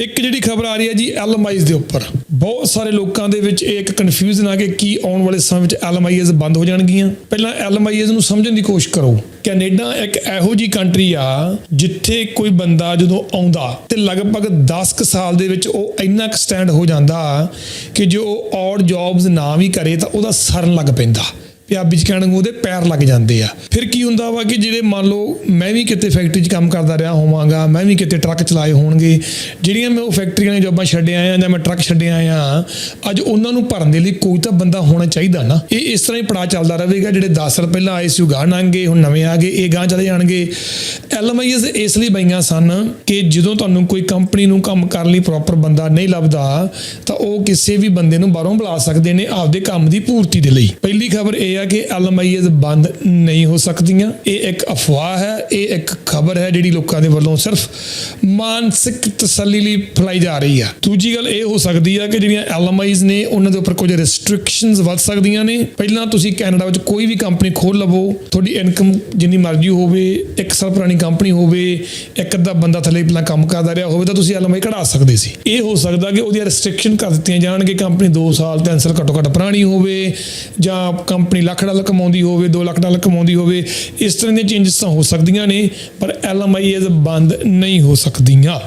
ਇੱਕ ਜਿਹੜੀ ਖਬਰ ਆ ਰਹੀ ਹੈ ਜੀ ਐਲਐਮਆਈਜ਼ ਦੇ ਉੱਪਰ। ਬਹੁਤ ਸਾਰੇ ਲੋਕਾਂ ਦੇ ਵਿੱਚ ਇਹ ਇੱਕ ਕਨਫਿਊਜ਼ਨ ਆ ਕਿ ਕੀ ਆਉਣ ਵਾਲੇ ਸਮੇਂ ਵਿੱਚ ਐਲਐਮਆਈਜ਼ ਬੰਦ ਹੋ ਜਾਣਗੀਆਂ। ਪਹਿਲਾਂ ਐਲਐਮਆਈਜ਼ ਨੂੰ ਸਮਝਣ ਦੀ ਕੋਸ਼ਿਸ਼ ਕਰੋ। ਕੈਨੇਡਾ ਇੱਕ ਇਹੋ ਜੀ ਕੰਟਰੀ ਆ, ਜਿੱਥੇ ਕੋਈ ਬੰਦਾ ਜਦੋਂ ਆਉਂਦਾ ਤੇ ਲਗਭਗ 10 ਕੁ ਸਾਲ ਦੇ ਵਿੱਚ ਉਹ ਇੰਨਾ ਕੁ ਸਟੈਂਡ ਹੋ ਜਾਂਦਾ ਕਿ ਜੋ ਉਹ ਔਡ ਜੌਬਸ ਨਾ ਵੀ ਕਰੇ ਤਾਂ ਉਹਦਾ ਸਰਨ ਲੱਗ ਪੈਂਦਾ। ਪੰਜਾਬੀ ਚ ਕਹਿਣ ਨੂੰ ਉਹਦੇ ਪੈਰ ਲੱਗ ਜਾਂਦੇ ਆ। ਫਿਰ ਕੀ ਹੁੰਦਾ ਵਾ ਕਿ ਜਿਹੜੇ ਮੰਨ ਲਓ ਮੈਂ ਵੀ ਕਿਤੇ ਫੈਕਟਰੀ 'ਚ ਕੰਮ ਕਰਦਾ ਰਿਹਾ ਹੋਵਾਂਗਾ, ਮੈਂ ਵੀ ਕਿਤੇ ਟਰੱਕ ਚਲਾਏ ਹੋਣਗੇ, ਜਿਹੜੀਆਂ ਮੈਂ ਉਹ ਫੈਕਟਰੀਆਂ ਨੇ ਜੋਬਾਂ ਛੱਡ ਆਇਆ ਜਾਂ ਮੈਂ ਟਰੱਕ ਛੱਡ ਆਇਆ, ਅੱਜ ਉਹਨਾਂ ਨੂੰ ਭਰਨ ਦੇ ਲਈ ਕੋਈ ਤਾਂ ਬੰਦਾ ਹੋਣਾ ਚਾਹੀਦਾ ਨਾ। ਇਹ ਇਸ ਤਰ੍ਹਾਂ ਹੀ ਪੜਾ ਚੱਲਦਾ ਰਹੇਗਾ, ਜਿਹੜੇ 10 ਸਾਲ ਪਹਿਲਾਂ ਆਏ ਸੀ ਉਹ ਗਾਹ ਲੰਘੇ ਹੁਣ ਨਵੇਂ ਆ ਗਏ, ਇਹ ਗਾਹ ਚਲੇ ਜਾਣਗੇ। ਐਲਐਮਆਈਐਸ ਇਸ ਲਈ ਬਈਆਂ ਸਨ ਕਿ ਜਦੋਂ ਤੁਹਾਨੂੰ ਕੋਈ ਕੰਪਨੀ ਨੂੰ ਕੰਮ ਕਰਨ ਲਈ ਪ੍ਰੋਪਰ ਬੰਦਾ ਨਹੀਂ ਲੱਭਦਾ, ਤਾਂ ਉਹ ਕਿਸੇ ਵੀ ਬੰਦੇ ਨੂੰ ਬਾਹਰੋਂ ਬੁਲਾ ਸਕਦੇ ਨੇ ਆਪਦੇ ਕੰਮ ਦੀ ਪੂਰਤੀ ਦੇ ਲਈ। ਪਹਿਲੀ ਖਬਰ ਇਹ ਆ ਕਿ ਐਲਐਮਆਈਐਸ ਬੰਦ ਨਹੀਂ ਹੋ ਸਕਦੀਆਂ। ਇਹ ਇੱਕ ਅਫਵਾਹ ਹੈ, ਇਹ ਇੱਕ ਖਬਰ ਹੈ ਜਿਹੜੀ ਲੋਕਾਂ ਦੇ ਵੱਲੋਂ ਸਿਰਫ ਮਾਨਸਿਕ ਤਸੱਲੀ ਲਈ ਫੈਲਾਈ ਜਾ ਰਹੀ ਹੈ। ਦੂਜੀ ਗੱਲ ਇਹ ਹੋ ਸਕਦੀ ਆ ਕਿ ਜਿਹੜੀਆਂ ਐਲਐਮਆਈਜ਼ ਨੇ, ਉਹਨਾਂ ਦੇ ਉੱਪਰ ਕੁਝ ਰੈਸਟ੍ਰਿਕਸ਼ਨਸ ਵੱਧ ਸਕਦੀਆਂ ਨੇ। ਪਹਿਲਾਂ ਤੁਸੀਂ ਕੈਨੇਡਾ ਵਿੱਚ ਕੋਈ ਵੀ ਕੰਪਨੀ ਖੋਲ ਲਵੋ, ਤੁਹਾਡੀ ਇਨਕਮ ਜਿੰਨੀ ਮਰਜ਼ੀ ਹੋਵੇ, ਇੱਕ ਸਾਲ ਪੁਰਾਣੀ ਕੰਪਨੀ ਹੋਵੇ, ਇੱਕ ਅੱਧਾ ਬੰਦਾ ਥੱਲੇ ਪਹਿਲਾਂ ਕੰਮ ਕਰਦਾ ਰਿਹਾ ਹੋਵੇ ਤਾਂ ਤੁਸੀਂ ਐਲਐਮਆਈ ਕਢਾ ਸਕਦੇ ਸੀ। ਇਹ ਹੋ ਸਕਦਾ ਕਿ ਉਹਦੀਆਂ ਰੈਸਟ੍ਰਿਕਸ਼ਨ ਕਰ ਦਿੱਤੀਆਂ ਜਾਣ ਕਿ ਕੰਪਨੀ 2 ਸਾਲ 3 ਸਾਲ ਘੱਟੋ ਘੱਟ ਪੁਰਾਣੀ ਹੋਵੇ ਜਾਂ ਕੰਪਨੀ ਲੱਖ ਡਾਲਰ ਕਮਾਉਂਦੀ ਹੋਵੇ 2 ਲੱਖ ਡਾਲਰ ਕਮਾਉਂਦੀ ਹੋਵੇ, ਇਸ ਤਰ੍ਹਾਂ ਦੀਆਂ ਚੇਂਜਸ ਤਾਂ ਹੋ ਸਕਦੀਆਂ ਨੇ, ਪਰ ਐਲਐਮਆਈ ਬੰਦ ਨਹੀਂ ਹੋ ਸਕਦੀਆਂ।